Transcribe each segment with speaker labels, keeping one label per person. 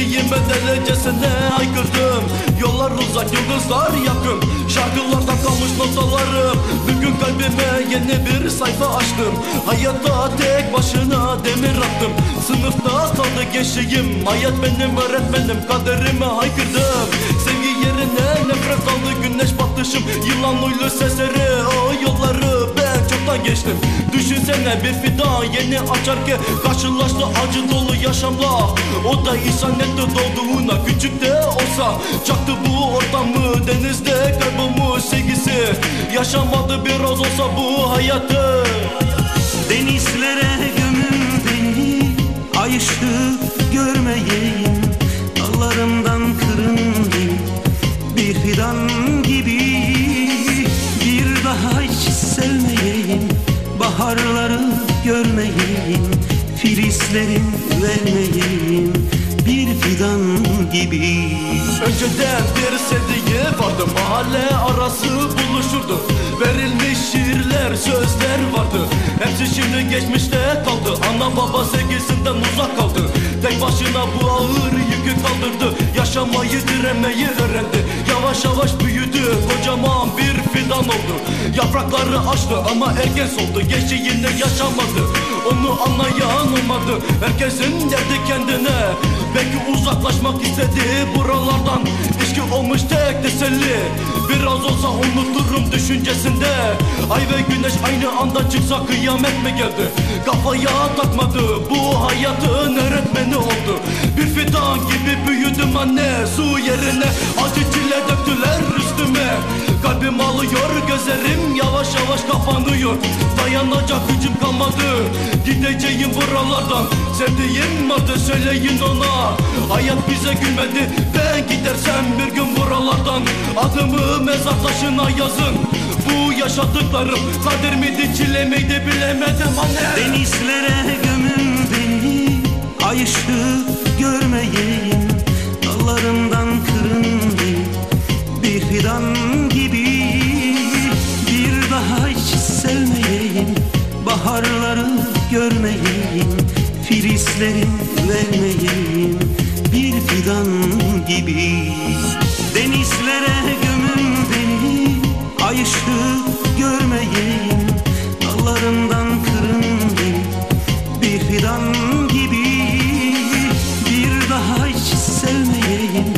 Speaker 1: Geçiğime delecesine aykırdım. Yollar uzak yıldızlar yakın. Şarkılarda kalmış notalarım. Bugün kalbime yeni bir sayfa açtım. Hayatta tek başına demir attım. Sınıfta kaldı geçtiğim Hayat benim öğretmenim Kaderime haykırdım. Sevgi yerine nefret aldı. Güneş batışım. Yılan uylu sesleri o yolları ben çoktan geçtim. Düşünsene bir fidan yeni açarken Karşılaştı acı dolu yaşamla. O da ihsan doğduğuna küçük de olsa. Çaktı bu ortamı denizde kaybolmuş sevgisi. Yaşamadı biraz olsa bu hayatı.
Speaker 2: Denizlere gömün beni Ay ışığı görmeyeyim. Dallarımdan beni Bir fidan gibi. Bir daha hiç sevmeyeyim Baharları görmeyeyim Filizlerin vermeyeyim Bir fidan gibi.
Speaker 1: Önceden bir sevdiği vardı Mahalle arası buluşurdu. Verilmiş şiirler sözler vardı. Hepsi şimdi geçmişte kaldı. Ana baba sevgisinden uzak kaldı. Tek başına bu ağır yükü kaldırdı. Yaşamayı direnmeyi öğrendi. Yavaş yavaş büyüdü Kocaman bir fidan oldu. Yaprakları açtı ama erken soldu. Geçtiğinde yaşamadı. Onu anlayan olmadı. Herkesin derdi kendine. Belki uzaklaşmak istedi buralardan. İçki olmuş tek teselli. Biraz olsa unuturum düşüncesinde. Ay ve güneş aynı anda çıksa kıyamet mi geldi? Kafaya takmadı. Bu hayatın öğretmeni oldu. Bir fidan gibi büyüdüm anne Su yerine. Acı çile döktüler üstüme. Kalbim alıyor gözlerim yavaş yavaş kapanıyor. Dayanacak gücüm kalmadı. Gideceğim buralardan. Sevdiğim adı söyleyin ona. Hayat bize gülmedi. Ben gidersem bir gün buralardan. Adımı mezar taşına yazın. Bu yaşadıklarım kader miydi çile miydi bilemedim anne.
Speaker 2: Denizlere gömün beni. Ay ışığı görmeyeyim sevmeyeyim Baharları görmeyeyim Filizlerin vermeyeyim Bir fidan gibi. Denizlere gömün beni Ay ışığı görmeyeyim Dallarımdan kırın beni Bir fidan gibi. Bir daha hiç sevmeyeyim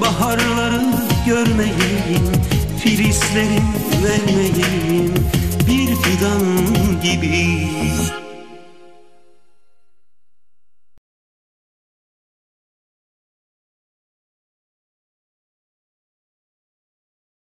Speaker 2: Baharları görmeyeyim Filizlerin vermeyeyim Bir fidan gibi